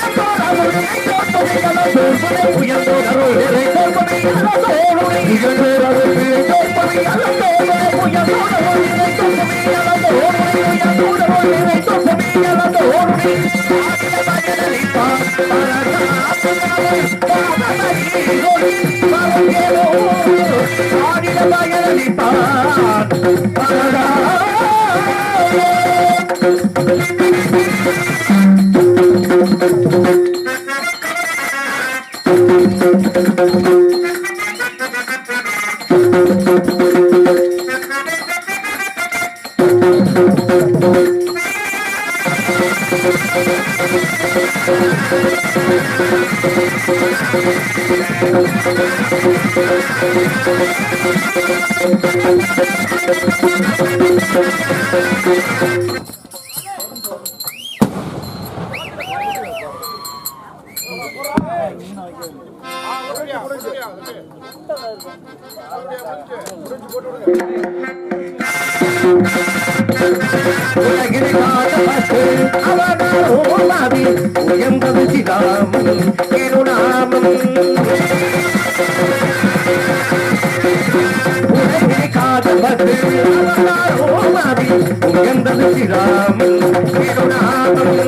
உயர்ந்தோர் அருள் உயர்ந்தோர் அருள் உயர்ந்தோர் அருள் திருவை கொண்டு மீளந்து ஓட்டி ஆடின பயனளிப்பான் Thank you. உலகில் காணப்பட்டு அவனாரோமாவில் உயர்ந்தது சிதாமம் திருநாமம் உலகில் அவனார் அவனாரோமாவில் உயர்ந்தது சிதாமம் திருநாமம்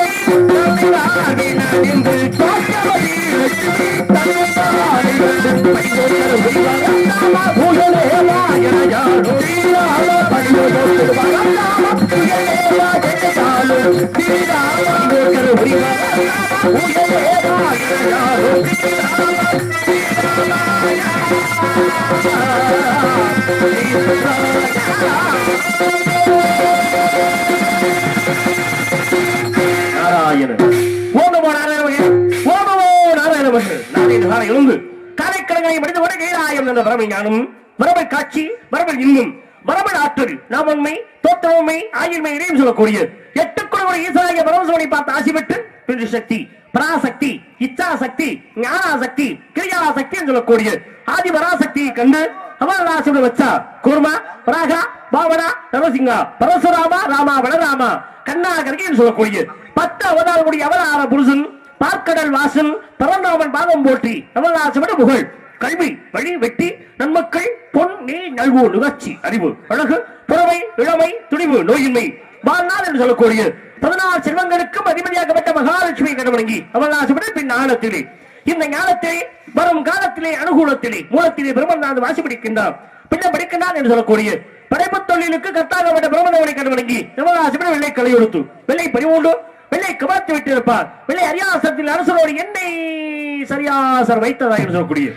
நாராயண எழுந்து கலைக்கலங்களை மனித உலகை ஆயம் என்ற வரமை ஞானம் வரமை காட்சி வரமல் இன்னும் வரமல் ஆற்றல் நாமன்மை தோற்றமை ஆயின்மை இடையும் சொல்லக்கூடிய எட்டு குழுவை ஈசாய பரமசோனை பார்த்து ஆசி பெற்று பிரிவு சக்தி பராசக்தி இச்சா சக்தி ஞானா சக்தி என்று சொல்லக்கூடிய ஆதி பராசக்தியை கண்டு அமரராசியோட வச்சா கூர்மா பராகா பாவனா நரசிங்கா பரசுராமா ராமா வளராமா கண்ணா கருகின்னு சொல்லக்கூடிய பத்து அவதாரமுடைய அவதார புருஷன் பார்க்கடல் வாசல் பரந்தாமன் பாதம் போற்றி அமரராசியோட புகழ். கல்வி வழி வெட்டி நன்மக்கள் பொன் நீ நல்வோ நுகர்ச்சி அறிவு அழகு புறமை இளமை துணிவு நோயின்மை வாழ்நாள் என்று சொல்லக்கூடிய பதினாறு செல்வங்களுக்கும் அதிபதியாகப்பட்ட மகாலட்சுமி கடவணங்கி அமரராசியோட பின் ஆழத்திலே இந்த ஞானத்தை வரும் காலத்திலே அனுகூலத்திலே மூலத்திலே பிரம்மநாத வாசி பிடிக்கின்றார். பின்ன படிக்கின்றார் என்று சொல்லக்கூடிய படைப்பு தொழிலுக்கு கர்த்தாகப்பட்ட பிரம்மதவனை கண்டுவணங்கி சிவகாசிபுரம் வெள்ளை கலையொடுத்து வெள்ளை பதிமூன்று வெள்ளை கவர்த்து விட்டிருப்பார். வெள்ளை அரியாசத்தில் அரசரோடு என்னை சரியாசர் வைத்ததா என்று சொல்லக்கூடிய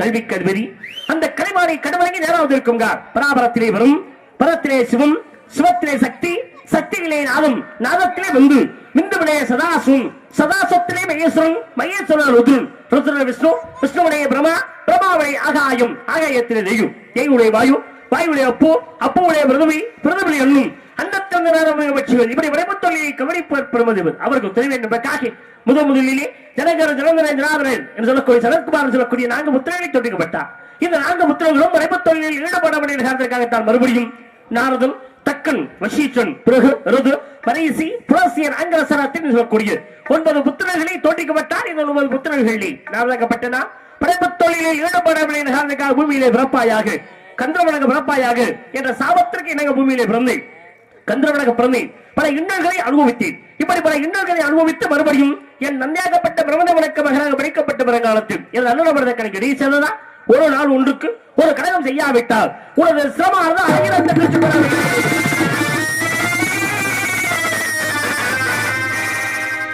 கல்வி கல்வெறி அந்த கலைமானை கடவுளங்கி நேராவது இருக்குங்கார் பராபரத்திலே வரும் பரத்திலே சிவம் சிவத்திலே சக்தி சக்திகளே நாதம். நாதத்திலே வந்து மிந்துவிடைய சதாசும் சதாசத்திலே மகேஸ்வரன் மகேஸ்வரன் ருத்ரன். ருத்ரன் விஷ்ணு விஷ்ணுவுடைய பிரமா பிரமாவுடைய ஆகாயம் ஆகாயத்திலே தெய்வம் தெய்வுடைய வாயு வாயுடைய அப்போ அப்போவுடைய பிரதமி பிரதமை என்னும் அந்த தந்தனாரமைய வச்சுகள் இப்படி அவருக்கு தெரிய வேண்டும் என்பதற்காக முதல் முதலிலே ஜனகர ஜனந்தன ஜனாதரன் என்று சொல்லக்கூடிய சரத்குமார் சொல்லக்கூடிய நான்கு முத்திரைகளை தொட்டிக்கப்பட்டார். இந்த நான்கு முத்திரைகளும் ஈடுபட வேண்டிய காரணத்திற்காகத்தான் மறுபடியும் நாரதன் தக்கன் வசீச்சன் பிறகு ருது சொல்லக்கூடிய ஒன்பது புத்திரர்களை தோட்டிக்கப்பட்டார். இந்த ஒன்பது புத்திரர்களை நாரதக்கப்பட்டனா படைப்புத் தொழிலில் ஈடுபடவில்லை பூமியிலே பிறப்பாயாக கந்தவனக பிறப்பாயாக என்ற சாபத்திற்கு இணங்க பூமியிலே பிறந்தேன். கந்தரவனாக பிறந்தேன். பல இன்னல்களை அனுபவித்தேன். இப்படி பல இன்னல்களை அனுபவித்து மறுபடியும் என் நன்மையாகப்பட்ட பிரபந்த வணக்க மகனாக படிக்கப்பட்ட பிறகாலத்தில் எனது அண்ணன் கணக்கு இடையே சேர்ந்ததா ஒரு நாள் ஒன்றுக்கு ஒரு கடகம் செய்யாவிட்டால் உனது சிரமானது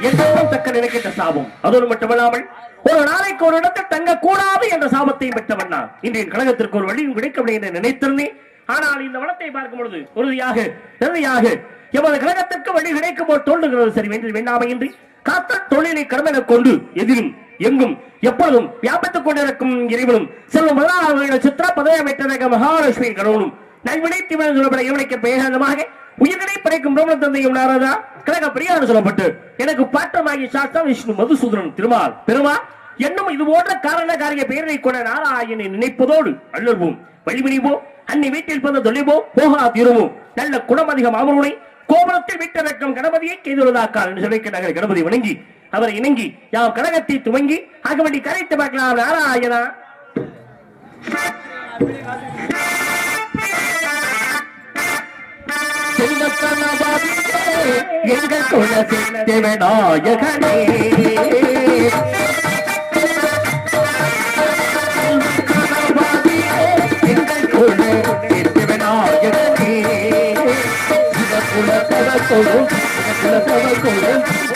எல்லாம் தக்க நினைக்கின்ற சாபம். அதோடு மட்டுமல்லாமல் ஒரு நாளைக்கு ஒரு இடத்தில் தங்க கூடாது என்ற சாபத்தையும் பெற்றவன் நான். இன்றைய கழகத்திற்கு ஒரு வழியும் கிடைக்கவில்லை என்று நினைத்திருந்தேன். ஆனால் இந்த வளத்தை பார்க்கும் பொழுது உறுதியாக இறுதியாக எமது கழகத்திற்கு வழி கிடைக்கும் போல் தோன்றுகிறது. சரி வென்று வேண்டாமையின்றி காத்த தொழிலை கடமென கொண்டு எதிரும் எங்கும் எப்பொழுதும் வியாபித்துக் கொண்டிருக்கும் இறைவனும் செல்வம் முதலாளர்களின் சித்திர பதவி அமைத்ததாக மகாலட்சுமி கடவுளும் நல்வினை தீவனம் சொல்லப்பட இவனுக்கு பேகந்தமாக உயிர்களை படைக்கும் பிரம்ம தந்தையும் நாரதா கழக பிரியான்னு சொல்லப்பட்டு எனக்கு பாட்டமாகி சாஸ்தா விஷ்ணு மதுசூதனன் திருமால் பெருமாள் என்னும் இது போன்ற காரண காரிய பெயரை கொண்ட நாராயணனை நினைப்பதோடு அள்ளுவோம் வழிபடிவோம். அன்னை வீட்டில் பிறந்த தொழிவோம். போகா திருவோம். நல்ல குணம் அதிகம் அமருனை கோபுரத்தில் வீட்டிறக்கம் கணபதியை கைதுள்ளதாக்கார் என்று சொல்லிக்கிறார்கள் கணபதி வணங்கி அவரை இணங்கி யார் கழகத்தை துவங்கி அகவடி கரைத்து பார்க்கலாம். நாராயணா. எங்கள் குலத்தின் தேவநாயகனே குலத்தவத்தோடும் எங்கள் குலத்தவத்தோடும் எம்மை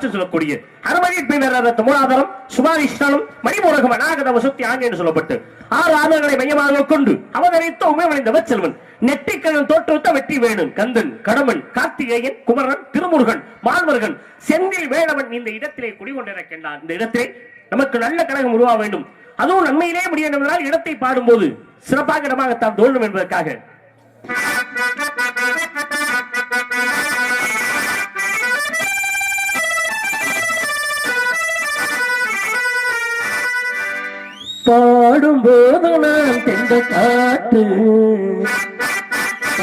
மோகம் சொல்லக்கூடிய அனுமதி பின்னர் மூலாதாரம் சுபாரிஷ்டனும் மணிமூலகம் அநாகத வசத்தி ஆண் சொல்லப்பட்டு ஆறு ஆதாரங்களை மையமாக கொண்டு அவதரித்த உமைவடைந்தவர் செல்வன். நெட்டிக்கண்ணன் தோற்றுவித்த வெற்றி வேணும் கந்தன் கடமன் கார்த்திகேயன் குமரன் திருமுருகன் மால்வர்கள் செந்தில் வேளவன் இந்த இடத்திலே குடிகொண்டிருக்கின்றான் இந்த இடத்திலே நமக்கு நல்ல கழகம் உருவாக வேண்டும். அதுவும் நன்மையிலே முடிய என்றால் இடத்தை பாடும்போது சிறப்பாக இடமாகத்தான் தோன்றும் என்பதற்காக. பாடும்போது நான் தெந்த காட்டு.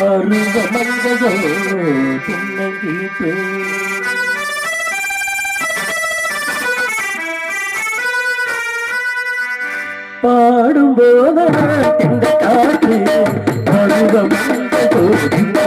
அருவ மங்கையோ சின்ன கீட்டு பாடும்போது நான் தெந்த காட்டு. அருவ மங்கையோ சின்ன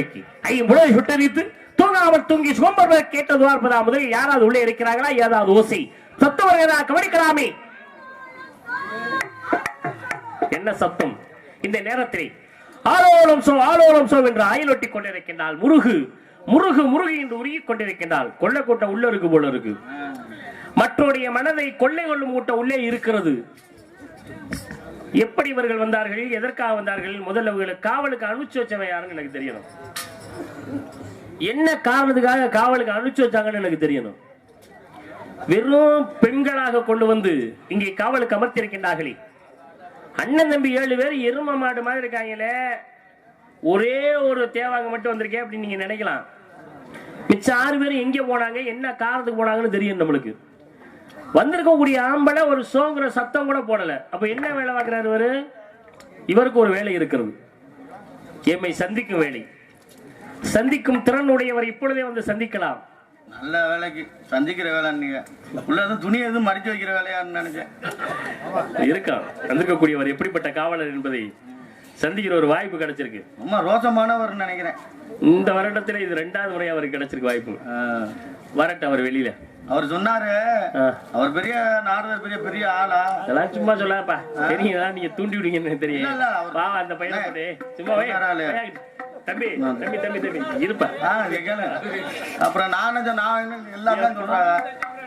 அங்கார உள்ளடக்கி ஐம்புலவை சுட்டரித்து தூங்காமல் தூங்கி சோம்பர்கள் கேட்டது பார்ப்பதா முதலில் யாராவது உள்ளே இருக்கிறார்களா? ஏதாவது ஓசை. சத்தவர்கள் ஏதாவது கவனிக்கலாமே. என்ன சத்தம்? இந்த நேரத்தில் ஆலோலம் சோ ஆலோலம் சோ என்று ஆயிலொட்டி கொண்டிருக்கின்றால் முருகு முருகு முருகு என்று உருகி கொண்டிருக்கின்றால் கொள்ள கூட்ட உள்ள இருக்கு போல இருக்கு. மற்றோடைய மனதை கொள்ளை கொள்ளும் கூட்ட உள்ளே இருக்கிறது. எப்படி இவர்கள் வந்தார்கள் எதற்காக வந்தார்கள் முதல்ல இவர்களுக்கு காவலுக்கு அனுப்பிச்சு வச்சவன் யாருன்னு எனக்கு தெரியணும். என்ன காரணத்துக்காக காவலுக்கு அனுப்பிச்சு வச்சாங்கன்னு எனக்கு தெரியணும். வெறும் பெண்களாக கொண்டு வந்து இங்கே காவலுக்கு அமர்த்தியிருக்கின்றார்களே. அண்ணன் தம்பி ஏழு பேர் எரும மாடு மாதிரி இருக்காங்களே. ஒரே ஒரு தேவாங்க மட்டும் வந்திருக்கேன் அப்படின்னு நீங்க நினைக்கலாம். மிச்சம் ஆறு பேரும் எங்கே போனாங்க என்ன காரணத்துக்கு போனாங்கன்னு தெரியும் நம்மளுக்கு. வந்திருக்கக்கூடிய ஆம்பளை ஒரு சோங்கிற சத்தம் கூட போடல. அப்ப என்ன வேலை பார்க்கிறாரு இவரு? இவருக்கு ஒரு வேலை இருக்கிறது. எம்மை சந்திக்கும் வேலை. சந்திக்கும் திறன் உடையவர் இப்பொழுதே வந்து சந்திக்கலாம். நல்ல வேலைக்கு சந்திக்கிற வேலை நீங்க உள்ள துணி எதுவும் மடிச்சு வைக்கிற வேலையான்னு நினைச்சேன். இருக்கான் வந்திருக்கக்கூடியவர் எப்படிப்பட்ட காவலர் என்பதை சந்திக்கிற ஒரு வாய்ப்பு கிடைச்சிருக்கு. ரொம்ப ரோசமானவர்னு நினைக்கிறேன். இந்த வருடத்துல இது ரெண்டாவது முறை அவருக்கு கிடைச்சிருக்கு வாய்ப்பு. ஆ. வரட்டும் அவர் வெளியில. அவர் சொன்னாரு. அவர் பெரிய நாரதர் பெரிய பெரிய ஆளா. அதெல்லாம் சும்மா சொல்லாப்பா தெரியும் இதெல்லாம் நீங்க தூண்டி விடுங்கன்னு தெரியும். இல்ல, இல்ல, அவர் வா அந்த பையனை போட்டு. சும்மா வை. பரவாயில்ல. வை. தம்பி தம்பி தம்பி தம்பி. இருப்பா. அப்புறம் நான் நினைச்சேன், நான் எல்லாம் தான் சொல்றாங்க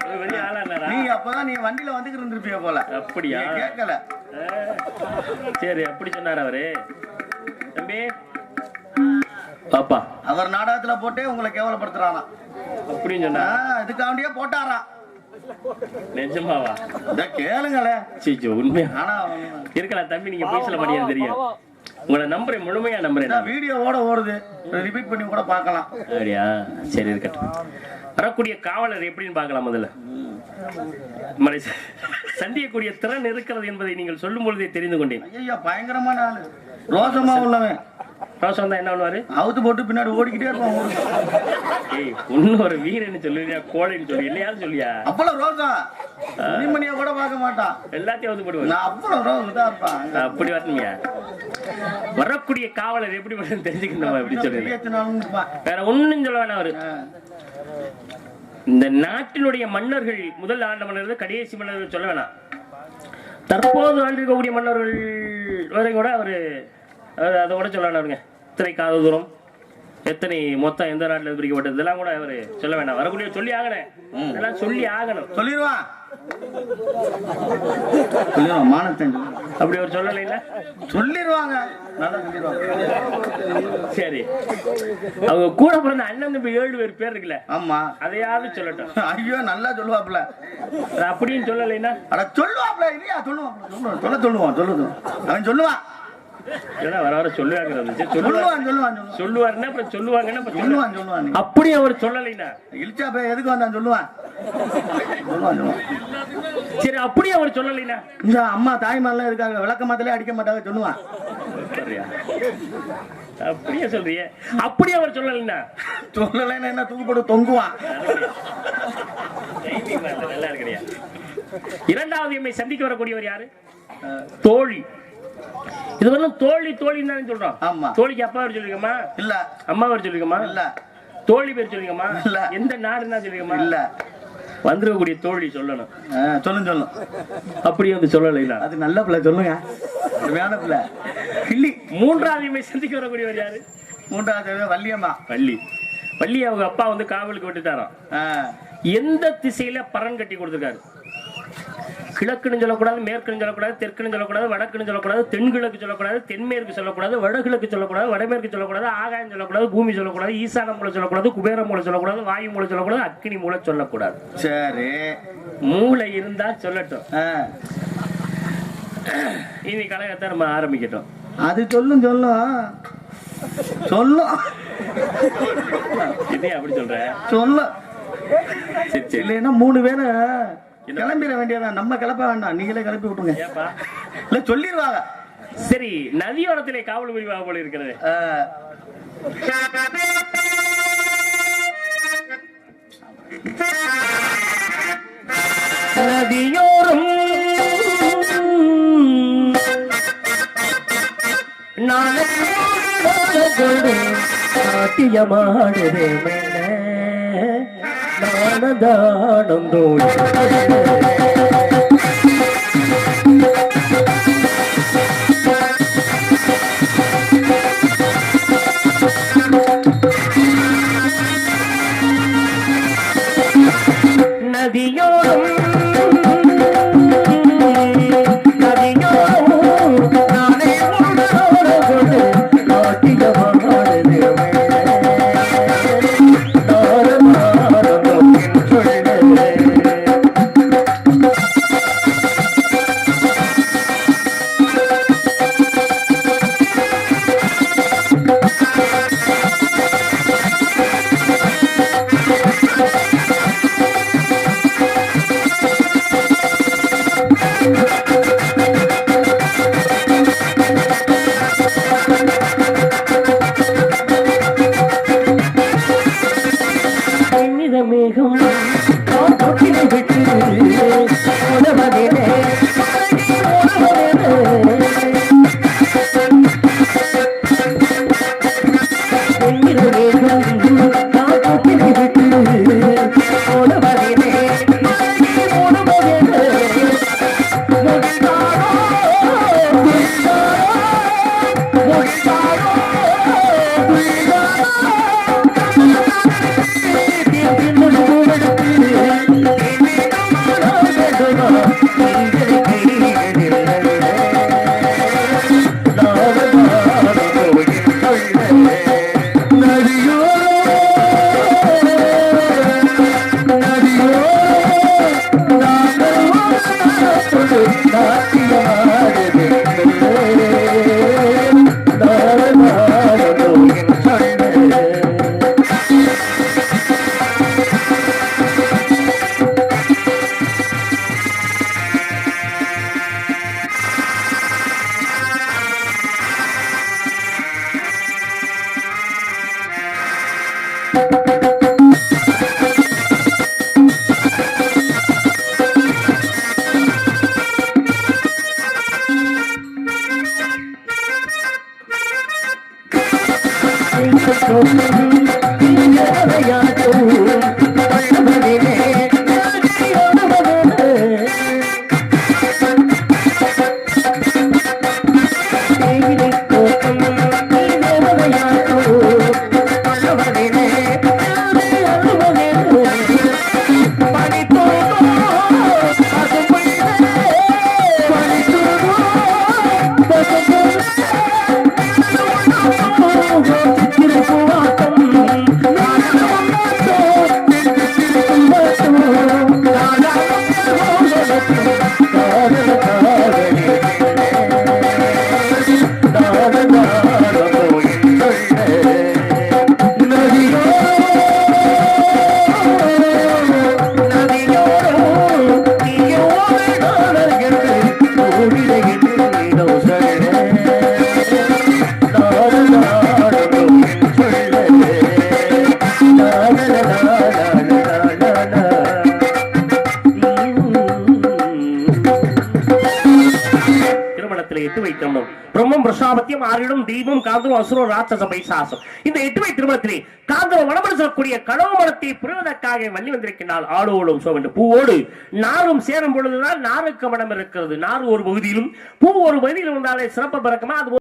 ஒரு பெரிய ஆளா இருந்தாரா நீ அப்பதான் நீ வண்டியில வந்துகிட்டு இருந்திருப்பிய போல. அப்படியா? கேட்கல. சரி அப்படி சொன்னார் அவரு. தம்பி பாப்பா. அவர் நாடகத்துல போட்டே உங்களை கேவலப்படுத்துறானா. அப்படின்னு சொன்னா? இதுக்காண்டியே போட்டாராம் நிஜமாவா? இதை கேளுங்களே. சீச்சோ உண்மையா? ஆனா இருக்கலாம் தம்பி நீங்க போய் சொல்ல மாட்டீங்க தெரியும். உங்களை நம்புறேன் முழுமையா நம்புறேன் நான். வீடியோ ஓட ஓடுது ரிப்பீட் பண்ணி கூட பார்க்கலாம். அப்படியா? சரி இருக்கட்டும். வரக்கூடிய காவலர் எப்படின்னு பார்க்கலாம் முதல்ல. மலை ச- சந்திக்கக்கூடிய திறன் இருக்கிறது என்பதை நீங்கள் சொல்லும் பொழுதே தெரிந்து கொண்டேன். ஐயா பயங்கரமான ஆளு. ரோசமா உள்ளவன். ரோசம் தான் என்ன பண்ணுவாரு? அவுத்து போட்டு பின்னாடி ஓடிக்கிட்டே ஊருக்கு. ஏய் ஒன்னும் ஒரு வீரன்னு சொல்லுவியா கோழைன்னு சொல்லி இல்லையான்னு சொல்லியா அவ்வளவு ரோசா துணிமணியை கூட பார்க்க மாட்டான். எல்லாத்தையும் வந்து போடுவாரு நான் அவ்வளவு இருப்பான். அப்படி வரணுங்க வரக்கூடிய காவலர் எப்படி தெரிஞ்சுக்கணும் எப்படி சொல்லுங்க. வேற ஒண்ணும் சொல்ல வேணாம் அவரு. இந்த நாட்டினுடைய மன்னர்கள் முதல் ஆண்ட மன்னர்கள் கடைசி மன்னர்கள் சொல்ல வேணாம். தற்போது ஆண்டிருக்கக்கூடிய மன்னர்கள் வரை கூட அவரு அவர் அதை கூட சொல்ல வேணாம் அவருங்க எத்தனை காத தூரம். எத்தனை மொத்தம் எந்த நாட்டில் பிரிக்கப்பட்டது? இதெல்லாம் கூட அவரு சொல்ல வேணாம். வரக்கூடிய சொல்லி ஆகணும். இதெல்லாம் சொல்லி ஆகணும். சொல்லிடுவான் அப்படி அவர் சொல்லலைன்னா சொல்லிடுவாங்க. சரி. அவங்க கூட பிறந்த அண்ணன் தம்பி ஏழு பேர் பேர் இருக்குல்ல? ஆமா. அதையாவது சொல்லட்டும். ஐயோ நல்லா சொல்லுவாப்ல அது அப்படின்னு சொல்லலைன்னா? அட சொல்லுவாப்ல இல்லையா சொல்லுவான் சொல்லுவான் சொல்ல சொல்லுவான் சொல்லுது. அவன் சொல்லுவான். வர வர சொல்லுவாங்க சொல்லுவான் சொல்லுவான் சொல்லுவாருன்னா அப்புறம் சொல்லுவாங்கன்னா சொல்லுவான் சொல்லுவான். அப்படி அவர் சொல்லலைன்னா? இழிச்சா போய் எதுக்கு வந்தான் சொல்லுவான் சரி அப்படி அவர் சொல்லலைன்னா? இந்த அம்மா தாய்மாரெல்லாம் இருக்காங்க. விளக்க மாத்திலே அடிக்க மாட்டாங்க சொல்லுவான்? அப்படியே சொல்றியே. அப்படி அவர் சொல்லலைன்னா? சொல்லலைன்னா என்ன தூக்கி போட்டு தொங்குவான். நல்லா இருக்கிறியா? இரண்டாவது எம்மை சந்திக்க வரக்கூடியவர் யாரு? தோழி. இதுவரையும் தோழி தோழின்னு தானே சொல்றோம். ஆமா. தோழிக்கு அப்பா பேர் சொல்லிருக்கமா? இல்ல. அம்மா பேர் சொல்லிருக்கமா? இல்ல. தோழி பேர் சொல்லிருக்கமா? இல்ல. எந்த நாடுன்னா சொல்லிருக்கமா? இல்ல. வந்திருக்கக்கூடிய தோழி சொல்லணும். சொல்லும் சொல்லும் அப்படி வந்து சொல்லலைன்னா அது நல்ல பிள்ளை சொல்லுங்க. அருமையான பிள்ளை. கிள்ளி மூன்றாவது சந்திக்க வரக்கூடியவர் யாரு? மூன்றாவது வள்ளியம்மா. வள்ளி. வள்ளி அவங்க அப்பா வந்து காவலுக்கு விட்டுட்டாராம். எந்த திசையில பரன் கட்டி கொடுத்துருக்காரு? கிழக்குன்னு சொல்லக்கூடாது மேற்குன்னு சொல்லக்கூடாது தெற்குன்னு சொல்லக்கூடாது வடக்குன்னு சொல்லக்கூடாது தென்கிழக்கு சொல்லக்கூடாது தென்மேற்கு சொல்லக்கூடாது வடகிழக்கு சொல்லக்கூடாது வடமேற்கு சொல்லக்கூடாது ஆகாயம் சொல்லக்கூடாது பூமி சொல்லக்கூடாது ஈசான மூலை சொல்லக்கூடாது குபேர மூலை சொல்லக்கூடாது வாயு மூலை சொல்லக்கூடாது அக்கினி மூலை சொல்லக்கூடாது. சரி. மூளை இருந்தா சொல்லட்டும். இனி கழகத்தை நம்ம ஆரம்பிக்கட்டும். அது சொல்லும் சொல்லும். சொல்லும். இதே அப்படி சொல்ற? சொல்லும். இல்லைன்னா மூணு பேரை கிளம்பிட வேண்டியதான் நம்ம கிளப்ப வேண்டாம். நீங்களே கிளப்பி விட்டுருங்க. இல்ல சொல்லிடுவாங்க. சரி நதியோரத்திலே காவல் புரிவாக போல இருக்கிறது. நதியோரம் நாட்டியமாடுதே நானதானம் தோழி. பிரம்மம் ஆறிடும் தீபம் காந்தரும் அசுரம் ராட்சச பைசாசம். இந்த எட்டுமை திருமணத்திலே காந்தம் வடமடு சொல்லக்கூடிய கனவு மரத்தை புரிவதற்காக வள்ளி வந்திருக்கின்றால் ஆடோடும் சோ என்று பூவோடு நாரும் சேரும் பொழுதுதான் நாருக்கு மனம் இருக்கிறது. நார் ஒரு பகுதியிலும் பூ ஒரு பகுதியிலும் இருந்தாலே சிறப்பு பிறக்குமா? அது